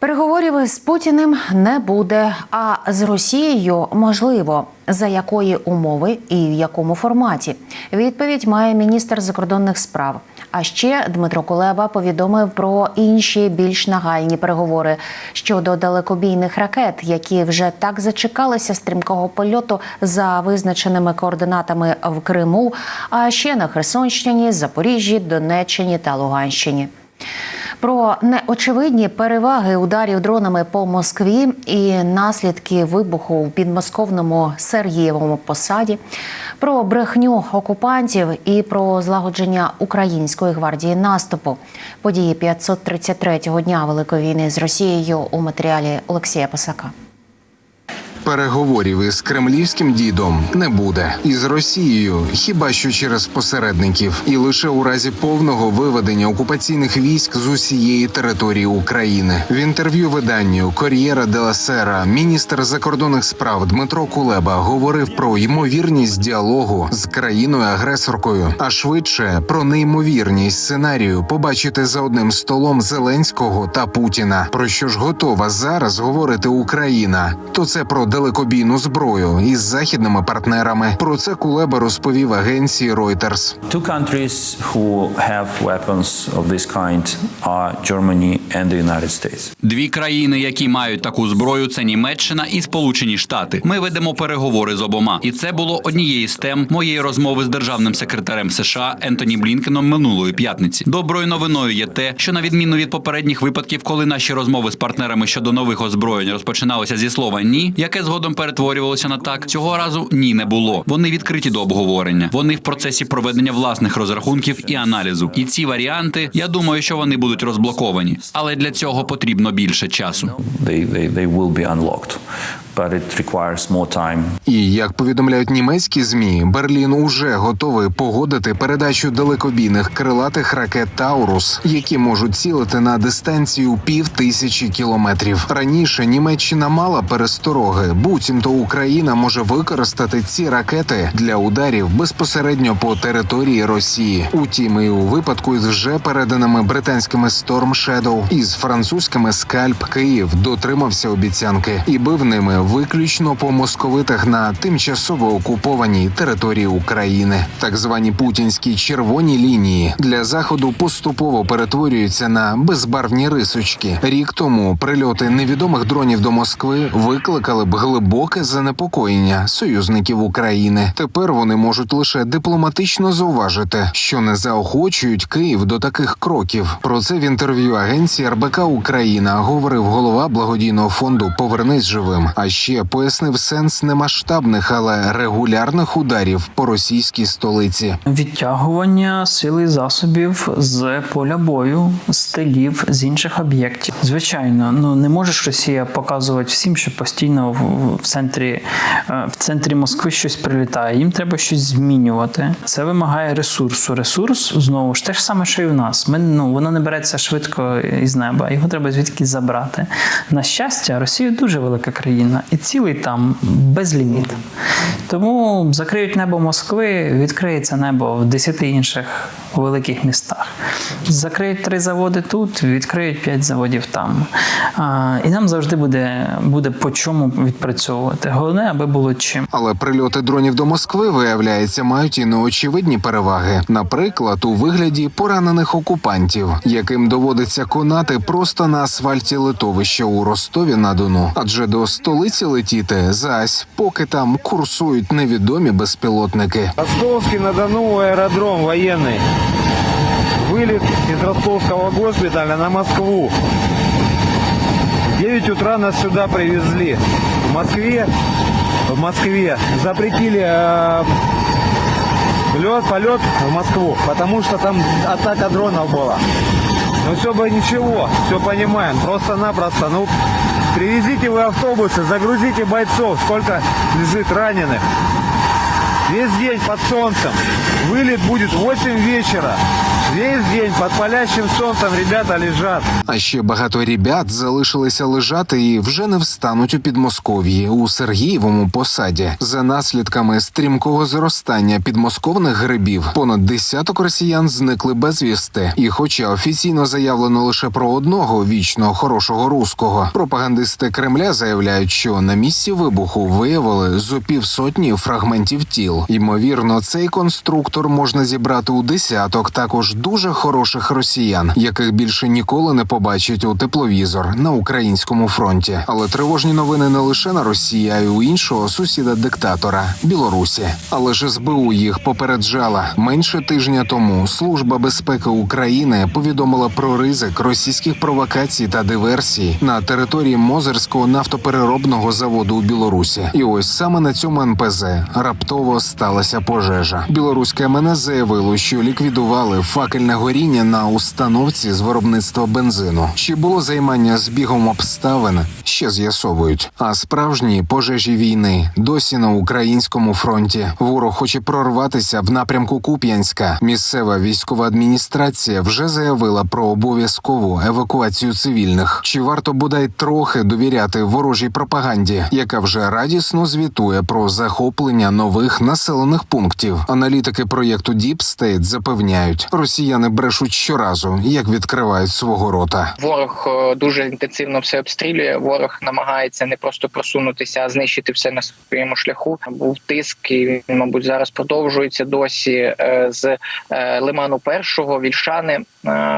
Переговорів з Путіним не буде, а з Росією можливо. За якої умови і в якому форматі? Відповідь має міністр закордонних справ. А ще Дмитро Кулеба повідомив про інші більш нагальні переговори щодо далекобійних ракет, які вже так зачекалися стрімкого польоту за визначеними координатами в Криму, а ще на Херсонщині, Запоріжжі, Донеччині та Луганщині. Про неочевидні переваги ударів дронами по Москві і наслідки вибуху в підмосковному Сергієвому посаді, про брехню окупантів і про злагодження української гвардії наступу. Події 533-го дня Великої війни з Росією у матеріалі Олексія Пасака. Переговорів із кремлівським дідом не буде із Росією, хіба що через посередників, і лише у разі повного виведення окупаційних військ з усієї території України. В інтерв'ю виданню Кор'єра де Сера міністр закордонних справ Дмитро Кулеба говорив про ймовірність діалогу з країною-агресоркою, а швидше про неймовірність сценарію побачити за одним столом Зеленського та Путіна. Про що ж готова зараз говорити Україна? То це про далекобійну зброю із західними партнерами. Про це Кулеба розповів агенції Reuters. Two countries who have weapons of this kind are Germany and the United States. Дві країни, які мають таку зброю, це Німеччина і Сполучені Штати. Ми ведемо переговори з обома, і це було однією з тем моєї розмови з державним секретарем США Ентоні Блінкеном минулої п'ятниці. Доброю новиною є те, що на відміну від попередніх випадків, коли наші розмови з партнерами щодо нових озброєнь розпочиналися зі слова ні, яке згодом перетворювалося на так. Цього разу ні не було. Вони відкриті до обговорення. Вони в процесі проведення власних розрахунків і аналізу. І ці варіанти, я думаю, що вони будуть розблоковані, але для цього потрібно більше часу. They, they, they will be unlocked, but it requires more time. І як повідомляють німецькі змі, Берлін уже готовий погодити передачу далекобійних крилатих ракет Таурус, які можуть цілити на дистанцію пів тисячі кілометрів. Раніше Німеччина мала перестороги, буцімто Україна може використати ці ракети для ударів безпосередньо по території Росії. Утім, і у випадку із вже переданими британськими Storm Shadow і з французькими Скальп Київ дотримався обіцянки і бив ними виключно по московитах на тимчасово окупованій території України. Так звані путінські червоні лінії для заходу поступово перетворюються на безбарвні рисочки. Рік тому прильоти невідомих дронів до Москви викликали б глибоке занепокоєння союзників України. Тепер вони можуть лише дипломатично зауважити, що не заохочують Київ до таких кроків. Про це в інтерв'ю агенції РБК Україна говорив голова благодійного фонду Повернись живим. А ще пояснив сенс немасштабних, але регулярних ударів по російській столиці. Відтягування сили засобів з поля бою, з тилів, з інших об'єктів. Звичайно, ну не можеш Росія показувати всім, що постійно в, в центрі е, в центрі Москви щось прилітає. Їм треба щось змінювати. Це вимагає ресурсу. Ресурс знову ж те ж саме, що і в нас. Ми ну воно не береться швидко із неба. Його треба звідки забрати. На щастя, Росія дуже велика країна, і цілий там безліміт. Тому закриють небо Москви, відкриється небо в десяти інших великих містах. Закриють три заводи тут, відкриють п'ять заводів там. А, і нам завжди буде, буде по чому відпрацьовувати. Головне, аби було чим. Але прильоти дронів до Москви виявляється мають і неочевидні переваги, наприклад, у вигляді поранених окупантів, яким доводиться конати просто на асфальті литовища у Ростові на Дону. Адже до столиці летіти зась, поки там курсують невідомі безпілотники. Ростовский на Дону аэродром военный. Вылет из ростовского госпиталя на Москву. В 9 утра нас сюда привезли. В Москве, в Москве запретили э, лед, полет в Москву, потому что там атака дронов была. Ну все бы ничего, все понимаем. Просто-напросто, ну, привезите вы автобусы, загрузите бойцов, сколько лежит раненых. Весь день под солнцем. Вылет будет в 8 вечера. Весь день под палящим солнцем ребята лежат. А ще багато ребят залишилися лежати і вже не встануть у Підмосков'ї у Сергієвому посаді. За наслідками стрімкого зростання підмосковних грибів понад десяток росіян зникли безвісти. І, хоча офіційно заявлено лише про одного вічно хорошого руського, пропагандисти Кремля заявляють, що на місці вибуху виявили зо півсотні фрагментів тіл. Ймовірно, цей конструктор можна зібрати у десяток також дуже хороших росіян, яких більше ніколи не побачать у тепловізор на українському фронті. Але тривожні новини не лише на Росії, а й у іншого сусіда диктатора Білорусі. Але ж СБУ їх попереджала менше тижня тому. Служба безпеки України повідомила про ризик російських провокацій та диверсій на території Мозерського нафтопереробного заводу у Білорусі. І ось саме на цьому НПЗ раптово сталася пожежа. Білоруське МНС заявило, що ліквідували факельне горіння на установці з виробництва бензину. Чи було займання збігом обставин? Ще з'ясовують. А справжні пожежі війни досі на українському фронті. Ворог хоче прорватися в напрямку Куп'янська. Місцева військова адміністрація вже заявила про обов'язкову евакуацію цивільних. Чи варто бодай трохи довіряти ворожій пропаганді, яка вже радісно звітує про захоплення нових населених пунктів? Аналітики проєкту State запевняють, росіяни брешуть щоразу, як відкривають свого рота. Ворог е, дуже інтенсивно все обстрілює. Ворог намагається не просто просунутися, а знищити все на своєму шляху. Був тиск, і він, мабуть, зараз продовжується досі е, з е, лиману першого вільшани.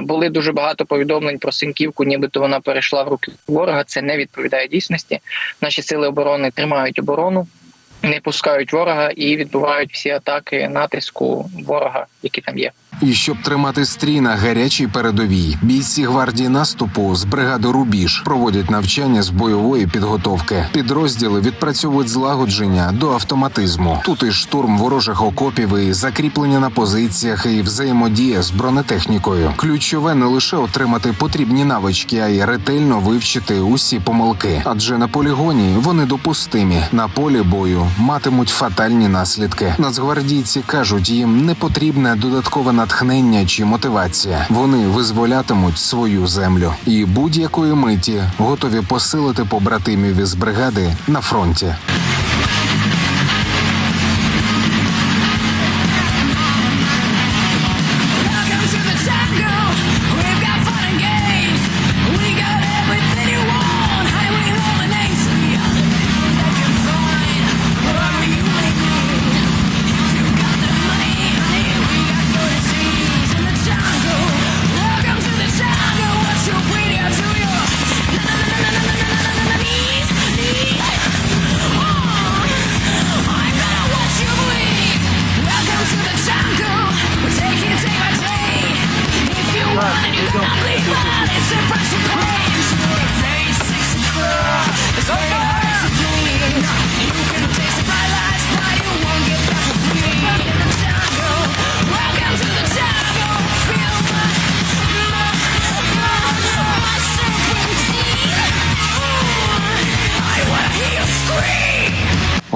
Були дуже багато повідомлень про Синьківку, нібито вона перейшла в руки ворога. Це не відповідає дійсності. Наші сили оборони тримають оборону. Не пускають ворога і відбувають всі атаки натиску ворога, які там є. І щоб тримати стрій на гарячій передовій, бійці гвардії наступу з бригади Рубіж проводять навчання з бойової підготовки. Підрозділи відпрацьовують злагодження до автоматизму. Тут і штурм ворожих окопів, і закріплення на позиціях, і взаємодія з бронетехнікою. Ключове не лише отримати потрібні навички, а й ретельно вивчити усі помилки. Адже на полігоні вони допустимі. На полі бою матимуть фатальні наслідки. Нацгвардійці кажуть, їм не потрібне додаткове натхнення чи мотивація. Вони визволятимуть свою землю і будь-якої миті готові посилити побратимів із бригади на фронті.